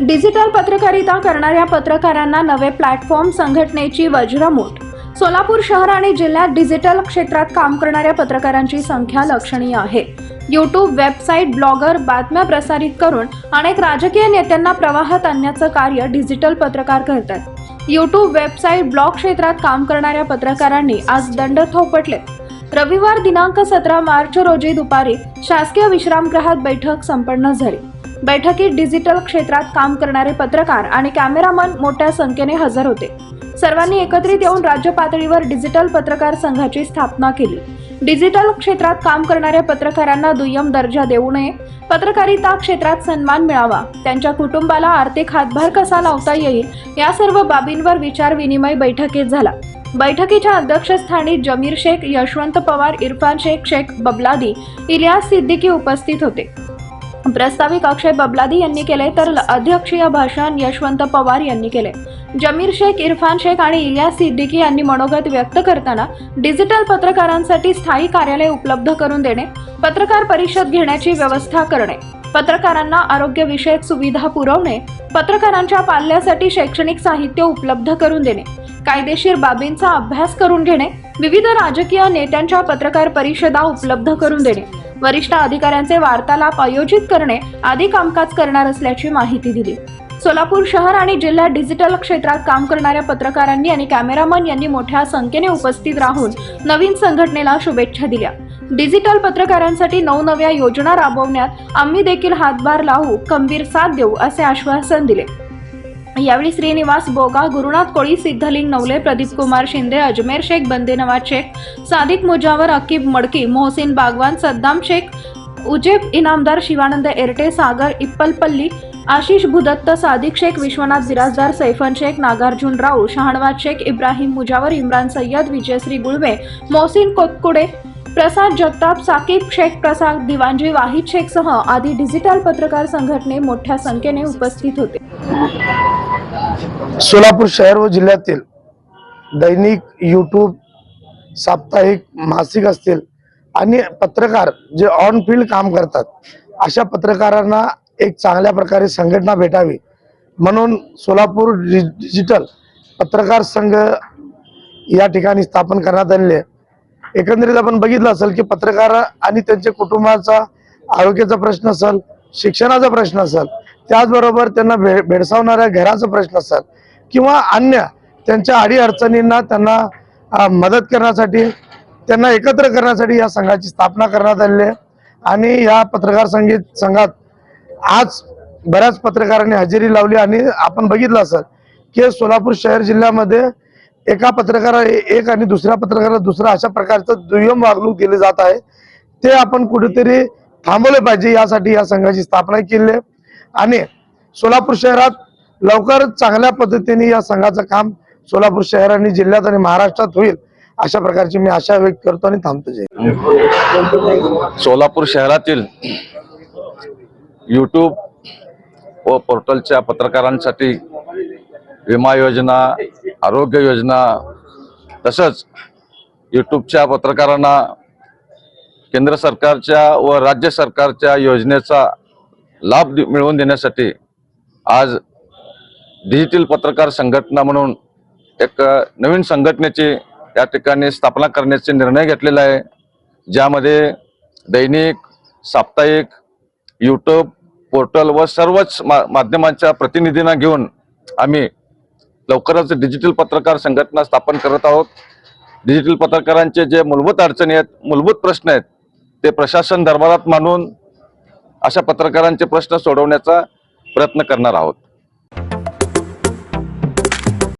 Digital पत्रकारिता करणाऱ्या पत्रकारांना नवे प्लॅटफॉर्म संघटनेची वज्रमूठ. सोलापूर शहर आणि जिल्ह्यात डिजिटल क्षेत्रात काम करणाऱ्या पत्रकारांची संख्या लक्षणीय आहे. यूट्यूब वेबसाईट ब्लॉगर बातम्या प्रसारित करून अनेक राजकीय नेत्यांना प्रवाहात आणण्याचं कार्य डिजिटल पत्रकार करतात. यूट्यूब वेबसाईट ब्लॉग क्षेत्रात काम करणाऱ्या पत्रकारांनी आज दंड थोपटले रविवार दिनांक सतरा मार्च रोजी दुपारी शासकीय विश्रामगृहात बैठक संपन्न झाली. बैठकीत डिजिटल क्षेत्रात काम करणारे पत्रकार आणि कॅमेरामन मोठ्या संख्येने हजर होते. सर्वांनी एकत्रित येऊन राज्य पातळीवर डिजिटल पत्रकार संघाची स्थापना केली. डिजिटल क्षेत्रात काम करणाऱ्या पत्रकारांना दुय्यम दर्जा देऊ नये पत्रकारिता क्षेत्रात सन्मान मिळावा त्यांच्या कुटुंबाला आर्थिक हातभार कसा लावता येईल या सर्व बाबींवर विचार विनिमय बैठकीत झाला. बैठकीच्या अध्यक्षस्थानी जमीर शेख यशवंत पवार इरफान शेख शेख बबलादी इलियास सिद्दीकी उपस्थित होते. प्रस्ताविक अक्षय बबलादी यांनी केले तर अध्यक्षीय भाषण यशवंत पवार यांनी केले. जमीर शेख इरफान शेख आणि इलियास सिद्दीकी यांनी मनोगत व्यक्त करताना डिजिटल पत्रकारांसाठी स्थायी कार्यालय उपलब्ध करून देणे पत्रकार परिषद घेण्याची व्यवस्था करणे पत्रकारांना आरोग्यविषयक सुविधा पुरवणे पत्रकारांच्या पाल्यासाठी शैक्षणिक साहित्य उपलब्ध करून देणे कायदेशीर बाबींचा अभ्यास करून घेणे विविध राजकीय नेत्यांच्या पत्रकार परिषदा उपलब्ध करून देणे. वरिष्ठ अधिकाऱ्यांचे वार्तालाप आयोजित करणे आदी कामकाज करणार असल्याची माहिती दिली. सोलापूर शहर आणि जिल्ह्यात डिजिटल क्षेत्रात काम करणाऱ्या पत्रकारांनी आणि कॅमेरामन यांनी मोठ्या संख्येने उपस्थित राहून नवीन संघटनेला शुभेच्छा दिल्या. डिजिटल पत्रकारांसाठी नवनव्या योजना राबवण्यात आम्ही देखील हातभार लावू खंबीर साथ देऊ असे आश्वासन दिले. यावेळी श्रीनिवास बोगा गुरुनाथ कोळी सिद्धलिंग नवले प्रदीप कुमार शिंदे अजमेर शेख बंदे नवाज शेख सादिक मुजावर अकीब मडकी मोहसिन बागवान सद्दाम शेख उजेब इनामदार शिवानंद एरटे सागर इप्पलपल्ली आशिष भुदत्त सादिक शेख विश्वनाथ बिराजदार सैफन शेख नागार्जुन राऊ शहाणवाज शेख इब्राहिम मुजावर इम्रान सय्यद विजयश्री गुळवे मोहसिन कोतकुडे प्रसाद जगताप साकीब शेख प्रसाद दिवांजी वाहिद शेख सह आदी डिजिटल पत्रकार संघटने मोठ्या संख्येने उपस्थित होते सोलापूर शहर व जिल्ह्यातील दैनिक यूट्यूब साप्ताहिक मासिक असतील आणि पत्रकार जे ऑन फील्ड काम करतात अशा पत्रकारांना एक चांगल्या प्रकारे संघटना भेटावी म्हणून सोलापूर डि- डिजिटल पत्रकार संघ या ठिकाणी स्थापन करण्यात आले आहे. एकंदरीत आपण बघितलं असेल की पत्रकार आणि त्यांच्या कुटुंबाचा आरोग्याचा प्रश्न असेल शिक्षणाचा प्रश्न असेल त्याचबरोबर त्यांना भे भेडसावणाऱ्या घराचा प्रश्न असेल किंवा अन्य त्यांच्या आडी अडचणींना त्यांना मदत करण्यासाठी त्यांना एकत्र करण्यासाठी या संघाची स्थापना करण्यात आलेली आहे. आणि या पत्रकार संगीत संघात आज बऱ्याच पत्रकारांनी हजेरी लावली आणि आपण बघितलं असेल की सोलापूर शहर जिल्ह्यामध्ये एका पत्रकारा एक आणि दुसऱ्या पत्रकाराला दुसरा अशा प्रकारचं दुय्यम वागणूक दिली जात आहे. ते आपण कुठेतरी थांबवले पाहिजे यासाठी या संघाची स्थापना केली आहे. आणि सोलापूर शहरात लवकरच चांगल्या पद्धतीने या संघाचं काम सोलापूर शहर आणि जिल्ह्यात आणि महाराष्ट्रात होईल अशा प्रकारची मी आशा व्यक्त करतो आणि थांबतो. सोलापूर शहरातील यूट्यूब व पोर्टलच्या पत्रकारांसाठी विमा योजना आरोग्य योजना तसंच यूट्यूबच्या पत्रकारांना केंद्र सरकारच्या व राज्य सरकारच्या योजनेचा लाभ दि- मिळवून देण्यासाठी आज डिजिटल पत्रकार संघटना म्हणून एक नवीन संघटनेची या ठिकाणी स्थापना करण्याचे निर्णय घेतलेला आहे ज्यामध्ये दैनिक साप्ताहिक यूट्यूब पोर्टल व सर्वच मा माध्यमांच्या प्रतिनिधींना घेऊन आम्ही लवकरच डिजिटल पत्रकार संघटना स्थापन करत आहोत. डिजिटल पत्रकारांचे जे मूलभूत अडचणी आहेत मूलभूत प्रश्न आहेत ते प्रशासन दरबारात मानून अशा पत्रकारांचे प्रश्न सोडवण्याचा प्रयत्न करणार आहोत.